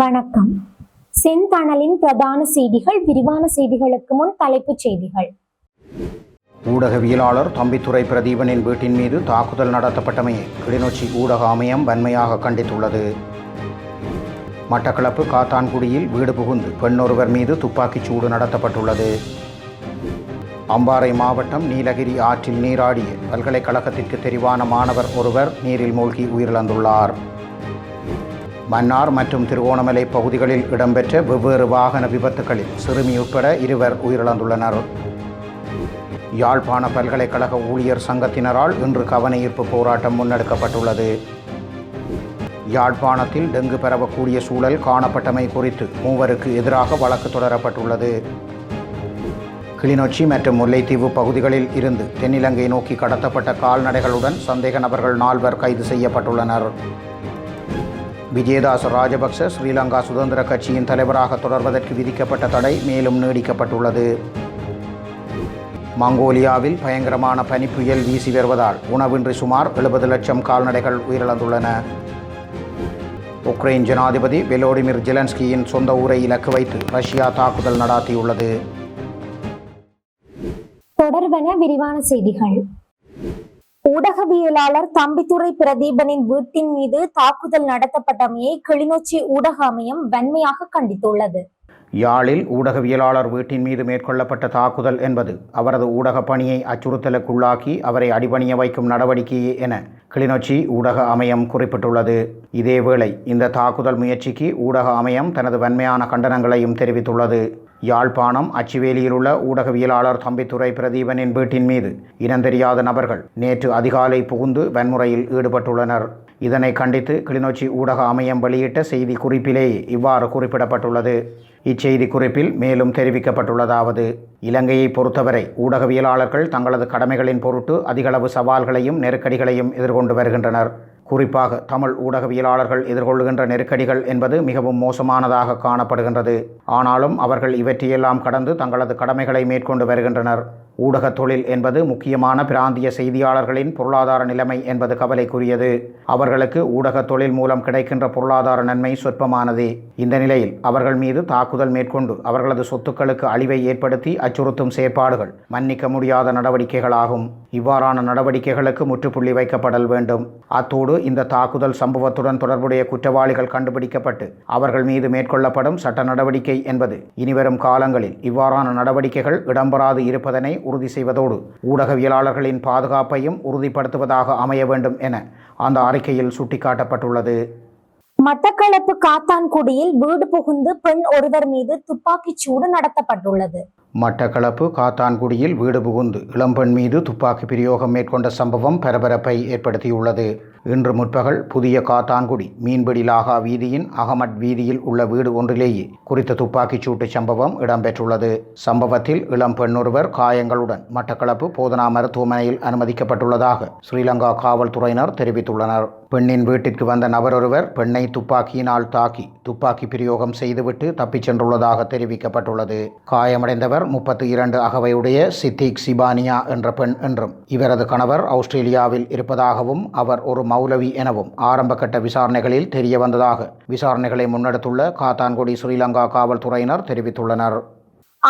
வணக்கம். செந்தணலின் பிரதான செய்திகள் விரிவான செய்திகளுக்கு முன் தலைப்புச் செய்திகள். ஊடகவியலாளர் தம்பித்துரை பிரதீபனின் வீட்டின் மீது தாக்குதல் நடத்தப்பட்டமையை கிளிநொச்சி ஊடக அமையம் வன்மையாக கண்டித்துள்ளது. மட்டக்களப்பு காத்தான்குடியில் வீடு புகுந்து பெண்ணொருவர் மீது துப்பாக்கிச் சூடு நடத்தப்பட்டுள்ளது. அம்பாறை மாவட்டம் நீலகிரி ஆற்றில் நீராடிய பல்கலைக்கழகத்திற்கு தெரிவான மாணவர் ஒருவர் நீரில் மூழ்கி உயிரிழந்துள்ளார். மன்னார் மற்றும் திருகோணமலை பகுதிகளில் இடம்பெற்ற வெவ்வேறு வாகன விபத்துகளில் சிறுமி உட்பட இருவர் உயிரிழந்துள்ளனர். யாழ்ப்பாண பல்கலைக்கழக ஊழியர் சங்கத்தினரால் இன்று கவனஈர்ப்பு போராட்டம் முன்னெடுக்கப்பட்டுள்ளது. யாழ்ப்பாணத்தில் டெங்கு பரவக்கூடிய சூழல் காணப்பட்டமை குறித்து மூவருக்கு எதிராக வழக்கு தொடரப்பட்டுள்ளது. கிளிநொச்சி மற்றும் முல்லைத்தீவு பகுதிகளில் இருந்து தென்னிலங்கை நோக்கி கடத்தப்பட்ட கால்நடைகளுடன் சந்தேக நபர்கள் நால்வர் கைது செய்யப்பட்டுள்ளனர். விஜயதாச ராஜபக்ச ஸ்ரீலங்கா சுதந்திர கட்சியின் தலைவராக தொடர்வதற்கு விதிக்கப்பட்ட தடை மேலும் நீடிக்கப்பட்டுள்ளது. மங்கோலியாவில் பயங்கரமான பனிப்புயல் வீசி வருவதால் உணவின்றி சுமார் எழுபது லட்சம் கால்நடைகள் உயிரிழந்துள்ளன. உக்ரைன் ஜனாதிபதி வெலோடிமிர் ஜெலன்ஸ்கியின் சொந்த ஊரை இலக்கு வைத்து ரஷ்யா தாக்குதல் நடாத்தியுள்ளது. தொடர்வன விரிவான செய்திகள். ஊடகவியலாளர் தம்பித்துரை பிரதீபனின் வீட்டின் மீது தாக்குதல் நடத்தப்பட்டமையை கிளிநொச்சி ஊடக அமையம் வன்மையாக கண்டித்துள்ளது. யாழில் ஊடகவியலாளர் வீட்டின் மீது மேற்கொள்ளப்பட்ட தாக்குதல் என்பது அவரது ஊடக பணியை அச்சுறுத்தலுக்குள்ளாக்கி அவரை அடிபணிய வைக்கும் நடவடிக்கையே என கிளிநொச்சி ஊடக அமையம் குறிப்பிட்டுள்ளது. இதேவேளை இந்த தாக்குதல் முயற்சிக்கு ஊடக அமையம் தனது வன்மையான கண்டனங்களையும் தெரிவித்துள்ளது. யாழ்ப்பாணம் அச்சுவேலியில் உள்ள ஊடகவியலாளர் தம்பித்துரை பிரதீபனின் வீட்டின் மீது இனந்தெரியாத நபர்கள் நேற்று அதிகாலை புகுந்து வன்முறையில் ஈடுபட்டுள்ளனர். இதனை கண்டித்து கிளிநொச்சி ஊடக அமையம் வெளியிட்ட செய்தி குறிப்பிலேயே இவ்வாறு குறிப்பிடப்பட்டுள்ளது. இச்செய்தி குறிப்பில் மேலும் தெரிவிக்கப்பட்டுள்ளதாவது இலங்கையை பொறுத்தவரை ஊடகவியலாளர்கள் தங்களது கடமைகளின் பொருட்டு அதிகளவு சவால்களையும் நெருக்கடிகளையும் எதிர்கொண்டு வருகின்றனர். குறிப்பாக தமிழ் ஊடகவியலாளர்கள் எதிர்கொள்கின்ற நெருக்கடிகள் என்பது மிகவும் மோசமானதாக காணப்படுகின்றது. ஆனாலும் அவர்கள் இவற்றையெல்லாம் கடந்து தங்களது கடமைகளை மேற்கொண்டு வருகின்றனர். ஊடக தொழில் என்பது முக்கியமான பிராந்திய செய்தியாளர்களின் பொருளாதார நிலைமை என்பது கவலைக்குரியது. அவர்களுக்கு ஊடக தொழில் மூலம் கிடைக்கின்ற பொருளாதார நன்மை சொற்பமானதே. இந்த நிலையில் அவர்கள் மீது தாக்குதல் மேற்கொண்டு அவர்களது சொத்துக்களுக்கு அழிவை ஏற்படுத்தி அச்சுறுத்தும் செயற்பாடுகள் மன்னிக்க முடியாத நடவடிக்கைகளாகும். இவ்வாறான நடவடிக்கைகளுக்கு முற்றுப்புள்ளி வைக்கப்படல் வேண்டும். அத்தோடு இந்த தாக்குதல் சம்பவத்துடன் தொடர்புடைய குற்றவாளிகள் கண்டுபிடிக்கப்பட்டு அவர்கள் மீது மேற்கொள்ளப்படும் சட்ட நடவடிக்கை என்பது இனிவரும் காலங்களில் இவ்வாறான நடவடிக்கைகள் இடம்பெறாது இருப்பதனை உறுதி செய்வதோடு ஊடகவியலாளர்களின் பாதுகாப்பையும் உறுதிப்படுத்துவதாக அமைய வேண்டும் என அந்த அறிக்கையில் சுட்டிக்காட்டப்பட்டுள்ளது. மட்டக்களப்பு காத்தான்குடியில் வீடு புகுந்து பெண் ஒருவர் மீது துப்பாக்கிச் சூடு நடத்தப்பட்டுள்ளது. மட்டக்களப்பு காத்தான்குடியில் வீடு புகுந்து இளம்பெண் மீது துப்பாக்கி பிரயோகம் மேற்கொண்ட சம்பவம் பரபரப்பை ஏற்படுத்தியுள்ளது. இன்று முற்பகல் புதிய காத்தான்குடி மீன்பிடி லாகா வீதியின் அகமட் வீதியில் உள்ள வீடு ஒன்றிலேயே குறித்த துப்பாக்கிச் சூட்டு சம்பவம் இடம்பெற்றுள்ளது. சம்பவத்தில் இளம் பெண்ணொருவர் காயங்களுடன் மட்டக்களப்பு போதனா மருத்துவமனையில் அனுமதிக்கப்பட்டுள்ளதாக ஸ்ரீலங்கா காவல்துறையினர் தெரிவித்துள்ளனர். பெண்ணின் வீட்டிற்கு வந்த நபரொருவர் பெண்ணை துப்பாக்கியினால் தாக்கி துப்பாக்கி பிரயோகம் செய்துவிட்டு தப்பிச் சென்றுள்ளதாக தெரிவிக்கப்பட்டுள்ளது. காயமடைந்தவர் முப்பத்தி இரண்டு அகவையுடைய சித்திக் சிபானியா என்ற பெண் என்றும் இவரது கணவர் ஆஸ்திரேலியாவில் இருப்பதாகவும் அவர் ஒரு மௌலவி எனவும் ஆரம்பகட்ட விசாரணைகளில் தெரிய வந்ததாக விசாரணைகளை முன்னெடுத்துள்ள காத்தான்குடி ஸ்ரீலங்கா காவல்துறையினர் தெரிவித்துள்ளனர்.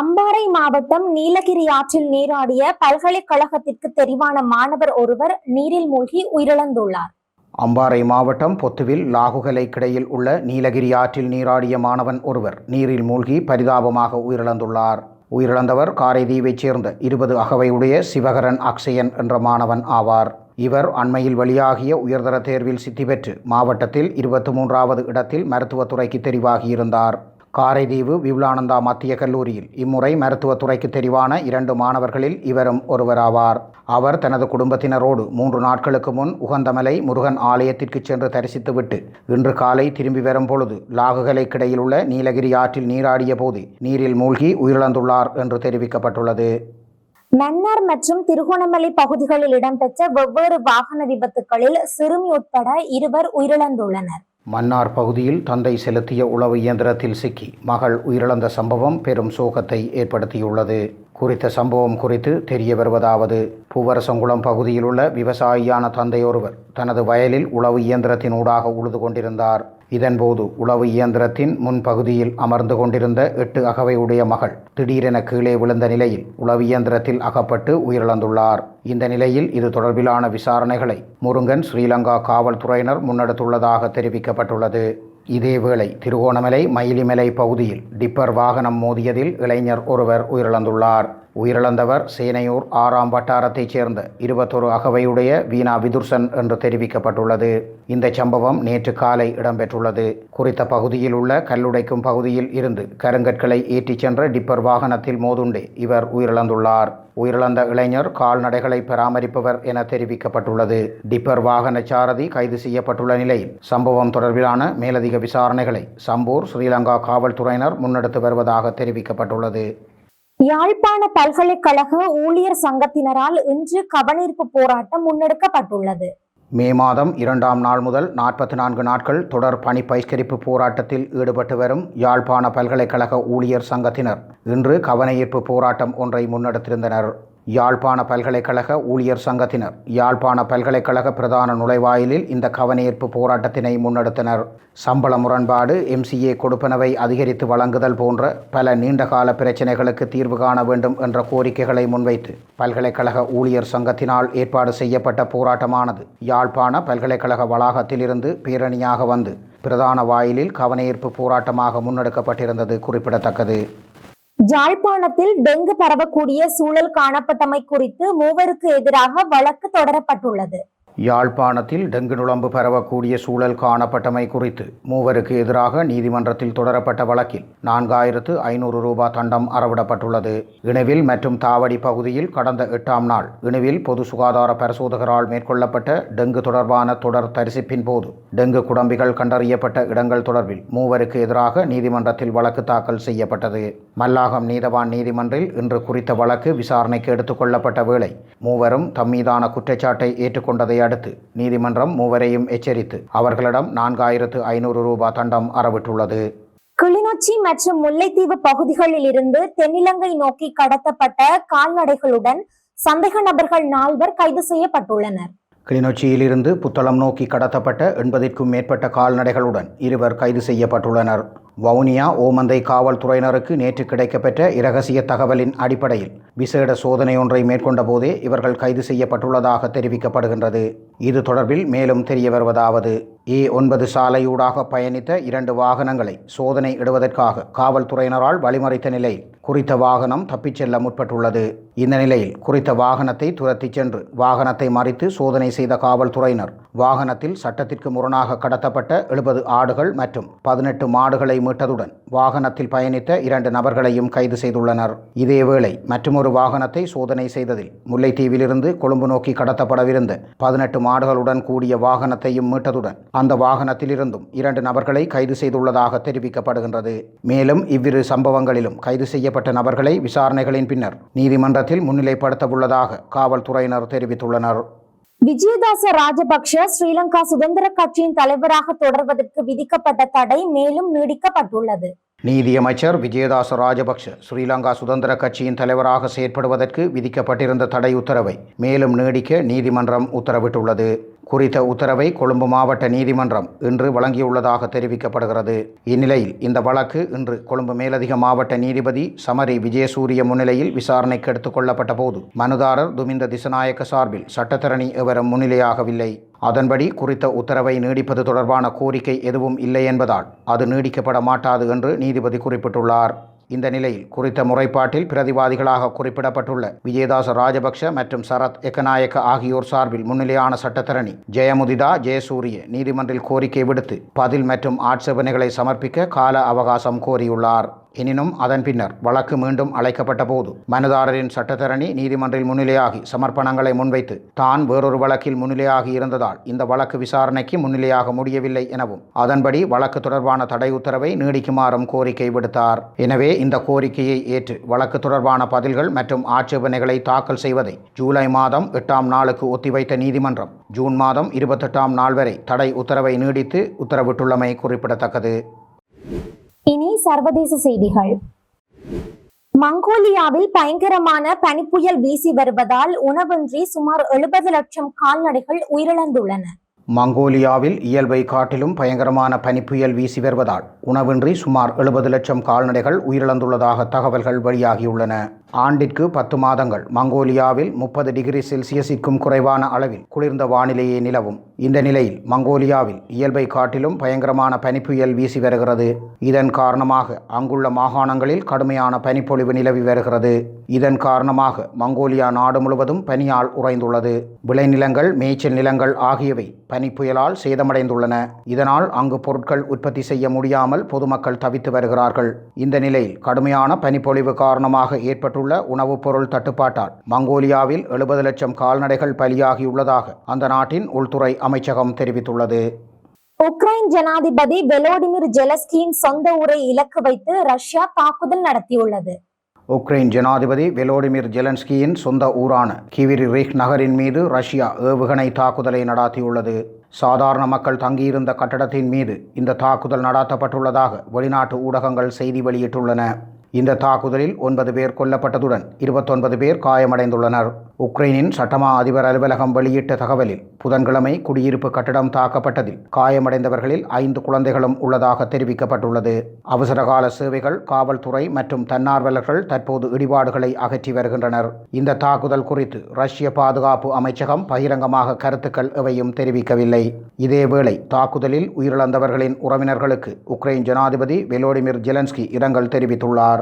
அம்பாறை மாவட்டம் நீலகிரி ஆற்றில் நீராடிய பல்கலைக்கழகத்திற்கு தெரிவான மாணவர் ஒருவர் நீரில் மூழ்கி உயிரிழந்துள்ளார். அம்பாறை மாவட்டம் பொத்துவில் லாகுகலை கிடையில் உள்ள நீலகிரி ஆற்றில் நீராடிய மாணவன் ஒருவர் நீரில் மூழ்கி பரிதாபமாக உயிரிழந்துள்ளார். உயிரிழந்தவர் காரைதீவைச் சேர்ந்த இருபது அகவையுடைய சிவகரன் அக்ஷயன் என்ற மாணவன் ஆவார். இவர் அண்மையில் வெளியாகிய உயர்தர தேர்வில் சித்தி பெற்று மாவட்டத்தில் இருபத்தி மூன்றாவது இடத்தில் மருத்துவத்துறைக்கு தெரிவாகியிருந்தார். காரைதீவு விபுலானந்தா மத்திய கல்லூரியில். இம்முறை மருத்துவத்துறைக்கு தெரிவான இரண்டு மாணவர்களில் இவரும் ஒருவராவார். அவர் தனது குடும்பத்தினரோடு மூன்று நாட்களுக்கு முன் உகந்தமலை முருகன் ஆலயத்திற்கு சென்று தரிசித்துவிட்டு இன்று காலை திரும்பி வரும் பொழுது லாகுகளைக்கிடையில் உள்ள நீலகிரி ஆற்றில் நீராடிய போது நீரில் மூழ்கி உயிரிழந்துள்ளார் என்று தெரிவிக்கப்பட்டுள்ளது. மன்னார் மற்றும் திருகோணமலை பகுதிகளில் இடம்பெற்ற வெவ்வேறு வாகன விபத்துகளில் சிறுமி உட்பட இருவர் உயிரிழந்துள்ளனர். மன்னார் பகுதியில் தந்தை செலுத்திய உளவு இயந்திரத்தில் சிக்கி மகள் உயிரிழந்த சம்பவம் பெரும் சோகத்தை ஏற்படுத்தியுள்ளது. குறித்த சம்பவம் குறித்து தெரிய வருவதாவது. பூவரசங்குளம் பகுதியில் உள்ள விவசாயியான தந்தையொருவர் தனது வயலில் உளவு இயந்திரத்தினூடாக உழுது கொண்டிருந்தார். இதன்போது உளவு இயந்திரத்தின் முன்பகுதியில் அமர்ந்து கொண்டிருந்த எட்டு அகவையுடைய மகள் திடீரென கீழே விழுந்த நிலையில் உளவு இயந்திரத்தில் அகப்பட்டு உயிரிழந்துள்ளார். இந்த நிலையில் இது தொடர்பிலான விசாரணைகளை முருங்கன் ஸ்ரீலங்கா காவல்துறையினர் முன்னெடுத்துள்ளதாக தெரிவிக்கப்பட்டுள்ளது. இதேவேளை திருகோணமலை மயிலிமலை பகுதியில் டிப்பர் வாகனம் மோதியதில் இளைஞர் ஒருவர் உயிரிழந்துள்ளார். உயிரிழந்தவர் சேனையூர் ஆறாம் வட்டாரத்தைச் சேர்ந்த இருபத்தொரு அகவையுடைய வீணா விதுர்சன் என்று தெரிவிக்கப்பட்டுள்ளது. இந்த சம்பவம் நேற்று காலை இடம்பெற்றுள்ளது. குறித்த பகுதியில் உள்ள கல்லுடைக்கும் பகுதியில் இருந்து கருங்கற்களை ஏற்றிச் சென்ற டிப்பர் வாகனத்தில் மோதுண்டே இவர் உயிரிழந்துள்ளார். உயிரிழந்த இளைஞர் கால்நடைகளை பராமரிப்பவர் என தெரிவிக்கப்பட்டுள்ளது. டிப்பர் வாகன சாரதி கைது செய்யப்பட்டுள்ள நிலையில் சம்பவம் தொடர்பிலான மேலதிக விசாரணைகளை சம்பூர் ஸ்ரீலங்கா காவல்துறையினர் முன்னெடுத்து வருவதாக தெரிவிக்கப்பட்டுள்ளது. யாழ்ப்பாண பல்கலைக்கழக ஊழியர் சங்கத்தினரால் இன்று கவனீர்ப்பு போராட்டம் முன்னெடுக்கப்பட்டுள்ளது. மே மாதம் இரண்டாம் நாள் முதல் நாற்பத்தி நான்கு நாட்கள் தொடர் பணி பகிஷ்கரிப்பு போராட்டத்தில் ஈடுபட்டு வரும் யாழ்ப்பாண பல்கலைக்கழக ஊழியர் சங்கத்தினர். இன்று கவனஈர்ப்பு போராட்டம் ஒன்றை முன்னெடுத்திருந்தனர். யாழ்ப்பாண பல்கலைக்கழக ஊழியர் சங்கத்தினர். யாழ்ப்பாண பல்கலைக்கழக பிரதான நுழைவாயிலில் இந்த கவனஈர்ப்பு போராட்டத்தினை முன்னெடுத்தனர். சம்பள முரண்பாடு எம்சிஏ கொடுப்பனவை அதிகரித்து வழங்குதல் போன்ற பல நீண்டகால பிரச்சினைகளுக்கு தீர்வு காண வேண்டும் என்ற கோரிக்கைகளை முன்வைத்து பல்கலைக்கழக ஊழியர் சங்கத்தினால் ஏற்பாடு செய்யப்பட்ட போராட்டமானது யாழ்ப்பாண பல்கலைக்கழக வளாகத்திலிருந்து பேரணியாக வந்து பிரதான வாயிலில் கவனஈர்ப்பு போராட்டமாக முன்னெடுக்கப்பட்டிருந்தது குறிப்பிடத்தக்கது. ஜாழ்ப்பாணத்தில் டெங்கு பரவக்கூடிய சூழல் காணப்பட்டமை குறித்து மூவருக்கு எதிராக வழக்கு தொடரப்பட்டுள்ளது. யாழ்ப்பாணத்தில் டெங்கு நுழம்பு பரவக்கூடிய சூழல் காணப்பட்டமை குறித்து மூவருக்கு எதிராக நீதிமன்றத்தில் தொடரப்பட்ட வழக்கில் நான்காயிரத்து ஐநூறு ரூபாய் தண்டம் அறவிடப்பட்டுள்ளது. இணுவில் மற்றும் தாவடி பகுதியில் கடந்த எட்டாம் நாள் இணுவில் பொது சுகாதார பரிசோதகரால் மேற்கொள்ளப்பட்ட டெங்கு தொடர்பான தொடர் தரிசிப்பின் போது டெங்கு குடம்பிகள் கண்டறியப்பட்ட இடங்கள் தொடர்பில் மூவருக்கு எதிராக நீதிமன்றத்தில் வழக்கு தாக்கல் செய்யப்பட்டது. மல்லாகம் நீதவான் நீதிமன்றில் இன்று குறித்த வழக்கு விசாரணைக்கு எடுத்துக்கொள்ளப்பட்ட வேளை மூவரும் தம்மீதான குற்றச்சாட்டை ஏற்றுக்கொண்டதை அடுத்து நீதிமன்றம் மூவரையும் எச்சரித்து அவர்களிடம் நான்காயிரத்து ஐநூறு ரூபாய் தண்டம் அறவிட்டுள்ளது. கிளிநொச்சி மற்றும் முல்லைத்தீவு பகுதிகளில் இருந்து தென்னிலங்கை நோக்கி கடத்தப்பட்ட கால்நடைகளுடன் சந்தேக நபர்கள் நால்வர் கைது செய்யப்பட்டுள்ளனர். கிளிநொச்சியிலிருந்து புத்தளம் நோக்கி கடத்தப்பட்ட எண்பதிற்கும் மேற்பட்ட கால்நடைகளுடன் இருவர் கைது செய்யப்பட்டுள்ளனர். வவுனியா ஓமந்தை காவல்துறையினருக்கு நேற்று கிடைக்கப்பெற்ற இரகசிய தகவலின் அடிப்படையில் விசேட சோதனை ஒன்றை மேற்கொண்ட போதே இவர்கள் கைது செய்யப்பட்டுள்ளதாக தெரிவிக்கப்படுகின்றது. இது தொடர்பில் மேலும் தெரிய வருவதாவது ஏ ஒன்பது சாலையூடாக பயணித்த இரண்டு வாகனங்களை சோதனை இடுவதற்காக காவல்துறையினரால் வழிமறைத்த நிலையில் குறித்த வாகனம் தப்பிச் செல்ல முற்பட்டுள்ளது. இந்த நிலையில் குறித்த வாகனத்தை துரத்திச் சென்று வாகனத்தை மறித்து சோதனை செய்த காவல்துறையினர் வாகனத்தில் சட்டத்திற்கு முரணாக கடத்தப்பட்ட எழுபது ஆடுகள் மற்றும் பதினெட்டு மாடுகளை மீட்டதுடன் வாகனத்தில் பயணித்த இரண்டு நபர்களையும் கைது செய்துள்ளனர். இதேவேளை மற்றொரு வாகனத்தை சோதனை செய்ததில் முல்லைத்தீவிலிருந்து கொழும்பு நோக்கி கடத்தப்படவிருந்த பதினெட்டு மாடுகளுடன் கூடிய வாகனத்தையும் மீட்டதுடன் அந்த வாகனத்திலிருந்தும் இரண்டு நபர்களை கைது செய்துள்ளதாக தெரிவிக்கப்படுகின்றது. மேலும் இவ்விரு சம்பவங்களிலும் கைது செய்யப்பட்ட நபர்களை விசாரணைகளின் பின்னர் நீதிமன்றத்தில் முன்னிலைப்படுத்தவுள்ளதாக காவல்துறையினர் தெரிவித்துள்ளனர். விஜயதாச ராஜபக்ஷ ஸ்ரீலங்கா சுதந்திர கட்சியின் தலைவராக தொடர்வதற்கு விதிக்கப்பட்ட தடை மேலும் நீடிக்கப்பட்டுள்ளது. நீதியமைச்சர் விஜயதாச ராஜபக்ஷ ஸ்ரீலங்கா சுதந்திர கட்சியின் தலைவராக செயற்படுவதற்கு விதிக்கப்பட்டிருந்த தடை உத்தரவை மேலும் நீடிக்க நீதிமன்றம் உத்தரவிட்டுள்ளது. குறித்த உத்தரவை கொழும்பு மாவட்ட நீதிமன்றம் இன்று வழங்கியுள்ளதாக தெரிவிக்கப்படுகிறது. இந்நிலையில் இந்த வழக்கு இன்று கொழும்பு மேலதிக மாவட்ட நீதிபதி சமரி விஜயசூரிய முன்னிலையில் விசாரணைக்கு எடுத்துக் கொள்ளப்பட்ட போது மனுதாரர் துமிந்த திசநாயக்க சார்பில் சட்டத்தரணி எவரும் முன்னிலையாகவில்லை. அதன்படி குறித்த உத்தரவை நீடிப்பது தொடர்பான கோரிக்கை எதுவும் இல்லை என்பதால் அது நீடிக்கப்பட மாட்டாது என்று நீதிபதி குறிப்பிட்டுள்ளார். இந்த நிலையில் குறித்த முறைப்பாட்டில் பிரதிவாதிகளாக குறிப்பிடப்பட்டுள்ள விஜயதாச ராஜபக்ஷ மற்றும் சரத் எக்கநாயக்க ஆகியோர் சார்பில் முன்னிலையான சட்டத்தரணி ஜெயமுதிதா ஜெயசூரிய நீதிமன்றில் கோரிக்கை விடுத்து பதில் மற்றும் ஆட்சேபனைகளை சமர்ப்பிக்க கால அவகாசம் கோரியுள்ளார். எனினும் அதன் பின்னர் வழக்கு மீண்டும் அழைக்கப்பட்ட போது மனுதாரரின் சட்டத்தரணி நீதிமன்றில் முன்னிலையாகி சமர்ப்பணங்களை முன்வைத்து தான் வேறொரு வழக்கில் முன்னிலையாகி இருந்ததால் இந்த வழக்கு விசாரணைக்கு முன்னிலையாக முடியவில்லை எனவும் அதன்படி வழக்கு தொடர்பான தடை உத்தரவை நீடிக்குமாறும் கோரிக்கை விடுத்தார். எனவே இந்த கோரிக்கையை ஏற்று வழக்கு தொடர்பான பதில்கள் மற்றும் ஆட்சேபனைகளை தாக்கல் செய்வதை ஜூலை மாதம் எட்டாம் நாளுக்கு ஒத்திவைத்த நீதிமன்றம் ஜூன் மாதம் இருபத்தெட்டாம் நாள் வரை தடை உத்தரவை நீடித்து உத்தரவிட்டுள்ளமை குறிப்பிடத்தக்கது. இனி சர்வதேச செய்திகள். மங்கோலியாவில் பயங்கரமான பனிப்புயல் வீசி வருவதால் உணவின்றி சுமார் எழுபது லட்சம் கால்நடைகள் உயிரிழந்துள்ளன. மங்கோலியாவில் இயல்பை காட்டிலும் பயங்கரமான பனிப்புயல் வீசி வருவதால் உணவின்றி சுமார் எழுபது லட்சம் கால்நடைகள் உயிரிழந்துள்ளதாக தகவல்கள் வெளியாகியுள்ளன. ஆண்டிற்கு பத்து மாதங்கள். மங்கோலியாவில் முப்பது டிகிரி செல்சியஸிற்கும் குறைவான அளவில் குளிர்ந்த வானிலையே நிலவும். இந்த நிலையில் மங்கோலியாவில் இயல்பை காட்டிலும் பயங்கரமான பனிப்புயல் வீசி வருகிறது. இதன் காரணமாக அங்குள்ள மாகாணங்களில் கடுமையான பனிப்பொழிவு நிலவி வருகிறது. இதன் காரணமாக மங்கோலியா நாடு முழுவதும் பனியால் உறைந்துள்ளது. விளைநிலங்கள் மேய்ச்சல் நிலங்கள் ஆகியவை பனிப்புயலால் சேதமடைந்துள்ளன. இதனால் அங்கு பொருட்கள் உற்பத்தி செய்ய முடியாமல் பொதுமக்கள் தவித்து வருகிறார்கள். இந்த நிலையில் கடுமையான பனிப்பொழிவு காரணமாக ஏற்பட்டுள்ள உணவுப் பொருள் தட்டுப்பாட்டால். மங்கோலியாவில் எழுபது லட்சம் கால்நடைகள் பலியாகியுள்ளதாக அந்த நாட்டின் உள்துறை அமைச்சகம் தெரிவித்துள்ளது. உக்ரைன் ஜனாதிபதி வெலோடிமிர் ஜெலஸ்கியின் சொந்த ஊரை இலக்கு வைத்து ரஷ்யா தாக்குதல் நடத்தியுள்ளது. உக்ரைன் ஜனாதிபதி வெலோடிமிர் ஜெலன்ஸ்கியின் சொந்த ஊரான கிவிரி ரிக் நகரின் மீது ரஷ்யா ஏவுகணை தாக்குதலை நடாத்தியுள்ளது. சாதாரண மக்கள் தங்கியிருந்த கட்டடத்தின் மீது இந்த தாக்குதல் நடாத்தப்பட்டுள்ளதாக வெளிநாட்டு ஊடகங்கள் செய்தி வெளியிட்டுள்ளன. இந்த தாக்குதலில் ஒன்பது பேர் கொல்லப்பட்டதுடன் இருபத்தொன்பது பேர் காயமடைந்துள்ளனர். உக்ரைனின் சட்டமா அதிபர் அலுவலகம் வெளியிட்ட தகவலில் புதன்கிழமை குடியிருப்பு கட்டடம் தாக்கப்பட்டதில் காயமடைந்தவர்களில் ஐந்து குழந்தைகளும் உள்ளதாக தெரிவிக்கப்பட்டுள்ளது. அவசரகால சேவைகள் காவல்துறை மற்றும் தன்னார்வலர்கள் தற்போது இடிபாடுகளை அகற்றி வருகின்றனர். இந்த தாக்குதல் குறித்து ரஷ்ய பாதுகாப்பு அமைச்சகம் பகிரங்கமாக கருத்துக்கள் எவையும் தெரிவிக்கவில்லை. இதேவேளை தாக்குதலில் உயிரிழந்தவர்களின் உறவினர்களுக்கு உக்ரைன் ஜனாதிபதி வெலோடிமிர் ஜெலன்ஸ்கி இரங்கல் தெரிவித்துள்ளார்.